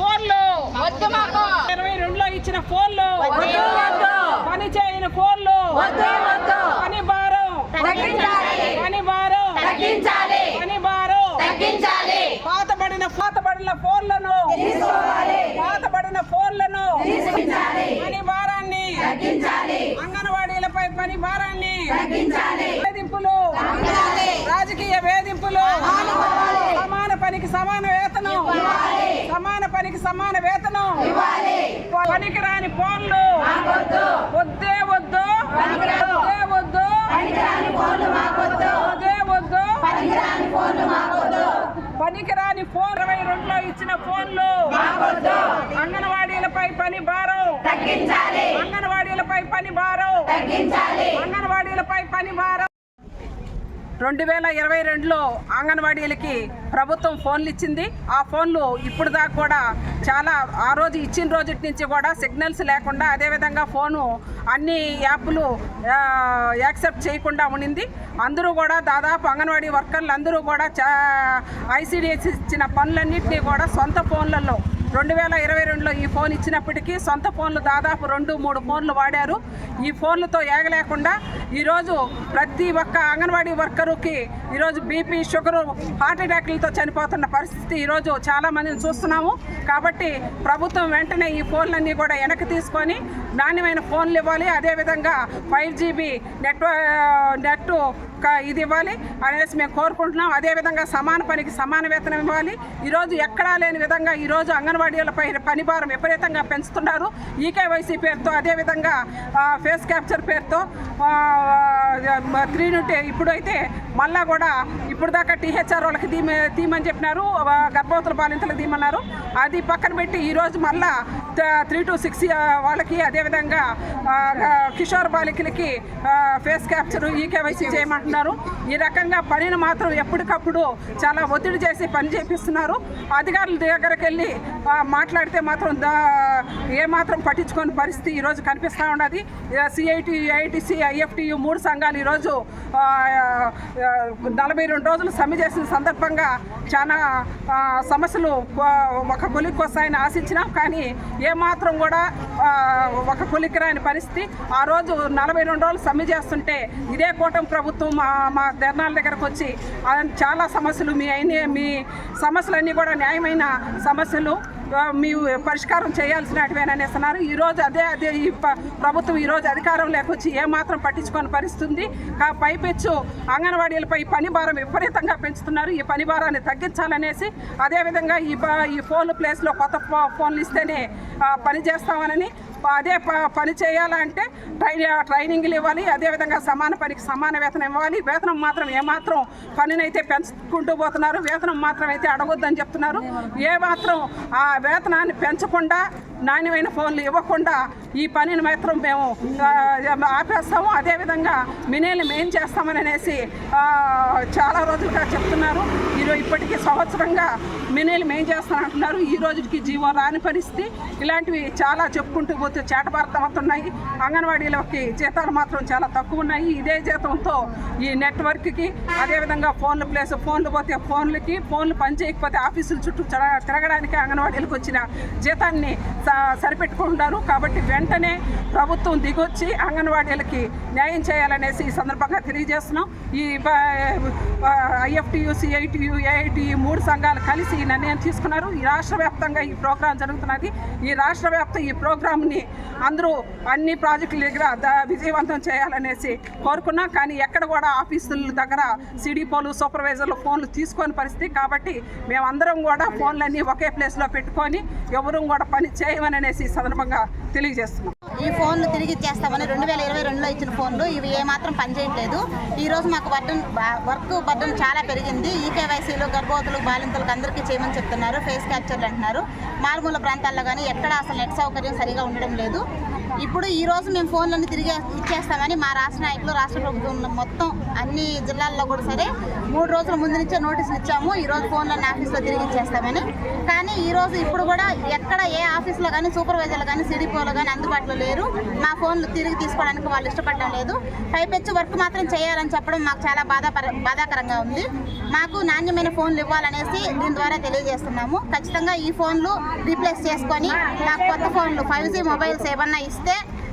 ఫోన్లు. ఇరవై రెండులో ఇచ్చిన ఫోన్లు. పని చేయని ఫోన్లు. పని భారం. పని భారం. పని భారం. పాతబడిన పాతబడిన ఫోన్లను. పాతబడిన ఫోన్లను. పని భారాన్ని. అంగన్వాడీలపై పని భారాన్ని. వేధింపులు. రాజకీయ వేధింపులు. పనికి సమాన వేతనం. సమాన పనికి సమాన వేతనం. పనికి రాని ఫోన్లు. వద్దే వద్దు. వద్దే వద్దు. వద్దే వద్దు. పనికి రాని ఫోన్ ఇరవై రెండులో ఇచ్చిన ఫోన్లు. అంగన్వాడీలపై పని భారం. అంగన్వాడీలపై పని భారం తగ్గించాలి అంగన్వాడీలపై పని భారం రెండు వేల ఇరవై రెండులో అంగన్వాడీలకి ప్రభుత్వం ఫోన్లు ఇచ్చింది ఆ ఫోన్లు ఇప్పుడు దాకా కూడా చాలా ఆ రోజు ఇచ్చిన రోజు నుంచి కూడా సిగ్నల్స్ లేకుండా అదేవిధంగా ఫోను అన్ని యాప్లు యాక్సెప్ట్ చేయకుండా ఉండింది అందరూ కూడా దాదాపు అంగన్వాడీ వర్కర్లు అందరూ కూడా చా ఐసీడీఎస్ ఇచ్చిన పనులన్నింటినీ కూడా సొంత ఫోన్లలో రెండు వేల ఇరవై రెండులో ఈ ఫోన్ ఇచ్చినప్పటికీ సొంత ఫోన్లు దాదాపు రెండు మూడు ఫోన్లు వాడారు. ఈ ఫోన్లతో ఏగలేకుండా ఈరోజు ప్రతి ఒక్క అంగన్వాడీ వర్కరుకి ఈరోజు బీపీ షుగరు హార్ట్ అటాక్లతో చనిపోతున్న పరిస్థితి ఈరోజు చాలామందిని చూస్తున్నాము. కాబట్టి ప్రభుత్వం వెంటనే ఈ ఫోన్లన్నీ కూడా వెనక్కి తీసుకొని నాణ్యమైన ఫోన్లు ఇవ్వాలి. అదేవిధంగా ఫైవ్ జీబీ నెట్ నెట్ ఇది ఇవ్వాలి అనేసి మేము కోరుకుంటున్నాం. అదేవిధంగా సమాన పనికి సమాన వేతనం ఇవ్వాలి. ఈరోజు ఎక్కడా లేని విధంగా ఈరోజు అంగన్వాడీలపై పని భారం విపరీతంగా పెంచుతున్నారు. ఈకేవైసీ పేరుతో అదేవిధంగా ఫేస్ క్యాప్చర్ పేరుతో త్రీ నుండి ఇప్పుడైతే మళ్ళా కూడా ఇప్పుడు దాకా టీహెచ్ఆర్ వాళ్ళకి దీమ తీమని చెప్పినారు. గర్భవతుల బాలింతలకు తీమన్నారు అది పక్కన పెట్టి ఈరోజు మళ్ళా త్రీ టు సిక్స్ వాళ్ళకి అదేవిధంగా కిషోర్ బాలికలకి ఫేస్ క్యాప్చర్ కేవైసీ చేయమంటున్నారు. ఈ రకంగా పనిని మాత్రం ఎప్పటికప్పుడు చాలా ఒత్తిడి చేసి పని చేపిస్తున్నారు. అధికారుల దగ్గరికి వెళ్ళి మాట్లాడితే మాత్రం దా ఏమాత్రం పట్టించుకొని పరిస్థితి ఈరోజు కనిపిస్తూ ఉన్నది. సిఐటి ఐఐటిసి ఐఎఫ్టియు మూడు సంఘాలు ఈరోజు నలభై రెండు రోజులు సమ్మె చేసిన సందర్భంగా చాలా సమస్యలు ఒక కొలిక్కి వస్తాయని ఆశించినాం. కానీ ఏమాత్రం కూడా ఒక కొలిక్కి రాని పరిస్థితి. ఆ రోజు నలభై రెండు రోజులు సమ్మె చేస్తుంటే ఇదే కూటమి ప్రభుత్వం మా మా ధర్నాల దగ్గరకు వచ్చి చాలా సమస్యలు మీ అయిన మీ సమస్యలన్నీ కూడా న్యాయమైన సమస్యలు. మేము మీ పరిష్కారం చేయాల్సినటివేననేసి ఇస్తున్నారు ఈరోజు అదే అదే ఈ ప- ప్రభుత్వం ఈరోజు అధికారం లేకొచ్చి ఏమాత్రం పట్టించుకొని పరిస్థితుంది. పైపెచ్చు అంగన్వాడీలపై పని భారం విపరీతంగా పెంచుతున్నారు. ఈ పని భారాన్ని తగ్గించాలనేసి అదేవిధంగా ఈ ఈ ఫోన్ ప్లేస్లో కొత్త ఫో- ఫోన్లు ఇస్తేనే పని చేస్తామనని అదే ప- పని చేయాలంటే ట్రైన్ ట్రైనింగ్లు ఇవ్వాలి అదేవిధంగా సమాన పనికి సమాన వేతనం ఇవ్వాలి. వేతనం మాత్రం ఏమాత్రం పనినైతే పెంచుకుంటూ పోతున్నారు. వేతనం మాత్రం అయితే అడగొద్దని చెప్తున్నారు. ఏ మాత్రం ఆ వేతనాన్ని పెంచకుండా నాణ్యమైన ఫోన్లు ఇవ్వకుండా ఈ పనిని మాత్రం మేము ఆపేస్తాము. అదేవిధంగా మినేలు మేం చేస్తామని అనేసి చాలా రోజులుగా చెప్తున్నారు. ఈరోజు ఇప్పటికీ సంవత్సరంగా మినేలు మేం చేస్తానంటున్నారు. ఈ రోజుకి జీవో రాని పరిస్థితి. ఇలాంటివి చాలా చెప్పుకుంటూ పోతే చేటభారతమవుతున్నాయి అంగన్వాడీలోకి జీతాలు మాత్రం చాలా తక్కువ ఉన్నాయి. ఇదే జీతంతో ఈ నెట్వర్క్కి అదేవిధంగా ఫోన్లు ప్లేస్ ఫోన్లు పోతే ఫోన్లకి ఫోన్లు పనిచేయకపోతే ఆఫీసుల చుట్టూ తిరగడానికి అంగన్వాడీలకు వచ్చిన జీతాన్ని స- సరిపెట్టుకుంటున్నారు. కాబట్టి వెంటనే ప్రభుత్వం దిగొచ్చి అంగన్వాడీలకి న్యాయం చేయాలనేసి ఈ సందర్భంగా తెలియజేస్తున్నాం. ఈ ఐఎఫ్టియు సిఐటియు ఏఐటియు మూడు సంఘాలు కలిసి ఈ నిర్ణయం తీసుకున్నారు. ఈ రాష్ట్ర వ్యాప్తంగా ఈ ప్రోగ్రాం జరుగుతున్నది. ఈ రాష్ట్ర వ్యాప్త ఈ ప్రోగ్రాంని అందరూ అన్ని ప్రాజెక్టుల దగ్గర ద- విజయవంతం చేయాలనేసి కోరుకున్నాం. కానీ ఎక్కడ కూడా ఆఫీసుల దగ్గర సిడిపోలు సూపర్వైజర్లు ఫోన్లు తీసుకొని పరిస్థితి. కాబట్టి మేమందరం కూడా ఫోన్లన్నీ ఒకే ప్లేస్లో పెట్టుకొని ఎవరూ కూడా పని చేయమని అనేసి సందర్భంగా తెలియజేస్తున్నాం. ఈ ఫోన్లు తిరిగి ఇచ్చేస్తామని రెండు వేల ఇరవై రెండులో ఇచ్చిన ఫోన్లు ఇవి ఏమాత్రం పనిచేయట్లేదు ఈ రోజు మాకు బర్డన్ వర్క్ బర్డన్ చాలా పెరిగింది. ఈకేవైసీలు గర్భవతులు బాలింతలకు అందరికీ చేయమని చెప్తున్నారు. ఫేస్ క్యాప్చర్లు అంటున్నారు. మారుమూల ప్రాంతాల్లో కానీ ఎక్కడ అసలు నెట్ సౌకర్యం సరిగా ఉండడం లేదు. ఇప్పుడు ఈ రోజు మేము ఫోన్లన్నీ తిరిగి ఇచ్చేస్తామని మా రాష్ట్ర నాయకులు రాష్ట్ర ప్రభుత్వం మొత్తం అన్ని జిల్లాల్లో కూడా సరే మూడు రోజుల ముందు నుంచే నోటీసులు ఇచ్చాము. ఈ రోజు ఫోన్లను ఆఫీస్లో తిరిగి ఇచ్చేస్తామని. కానీ ఈ రోజు ఇప్పుడు కూడా ఎక్కడ ఏ ఆఫీస్లో కానీ సూపర్వైజర్లు కానీ సిడిపోలో కానీ అందుబాటులో లేరు. మా ఫోన్లు తిరిగి తీసుకోవడానికి వాళ్ళు ఇష్టపడడం లేదు. పైపెచ్చు వర్క్ మాత్రం చేయాలని చెప్పడం మాకు చాలా బాధ బాధాకరంగా ఉంది. మాకు నాణ్యమైన ఫోన్లు ఇవ్వాలనేసి దీని ద్వారా తెలియజేస్తున్నాము. ఖచ్చితంగా ఈ ఫోన్లు రీప్లేస్ చేసుకొని మాకు కొత్త ఫోన్లు ఫైవ్ జీ మొబైల్స్ ఏమన్నా ఇస్తే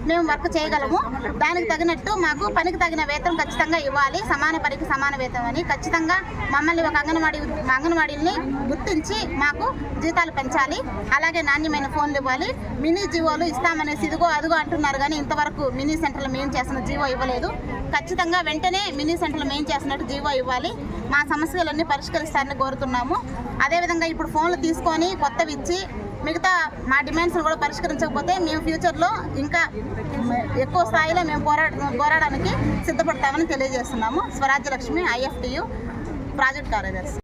మేము వర్క్ చేయగలము. దానికి తగినట్టు మాకు పనికి తగిన వేతనం ఖచ్చితంగా ఇవ్వాలి. సమాన పనికి సమాన వేతనం అని ఖచ్చితంగా మమ్మల్ని ఒక అంగన్వాడీ అంగన్వాడీని గుర్తించి మాకు జీతాలు పెంచాలి. అలాగే నాణ్యమైన ఫోన్లు ఇవ్వాలి. మినీ జీవోలు ఇస్తామనేసి ఇదిగో అదిగో అంటున్నారు కానీ ఇంతవరకు మినీ సెంటర్లు మేము చేసిన జీవో ఇవ్వలేదు. ఖచ్చితంగా వెంటనే మినీ సెంటర్లు మేము చేసినట్టు జీవో ఇవ్వాలి. మా సమస్యలన్నీ పరిష్కరిస్తారని కోరుతున్నాము. అదేవిధంగా ఇప్పుడు ఫోన్లు తీసుకొని కొత్తవి ఇచ్చి మిగతా మా డిమాండ్స్ని కూడా పరిష్కరించకపోతే మేము ఫ్యూచర్లో ఇంకా ఎక్కువ స్థాయిలో మేము పోరాడ పోరాడడానికి సిద్ధపడతామని తెలియజేస్తున్నాము. స్వరాజ్యలక్ష్మి ఐఎఫ్టియు ప్రాజెక్ట్ కార్యదర్శి.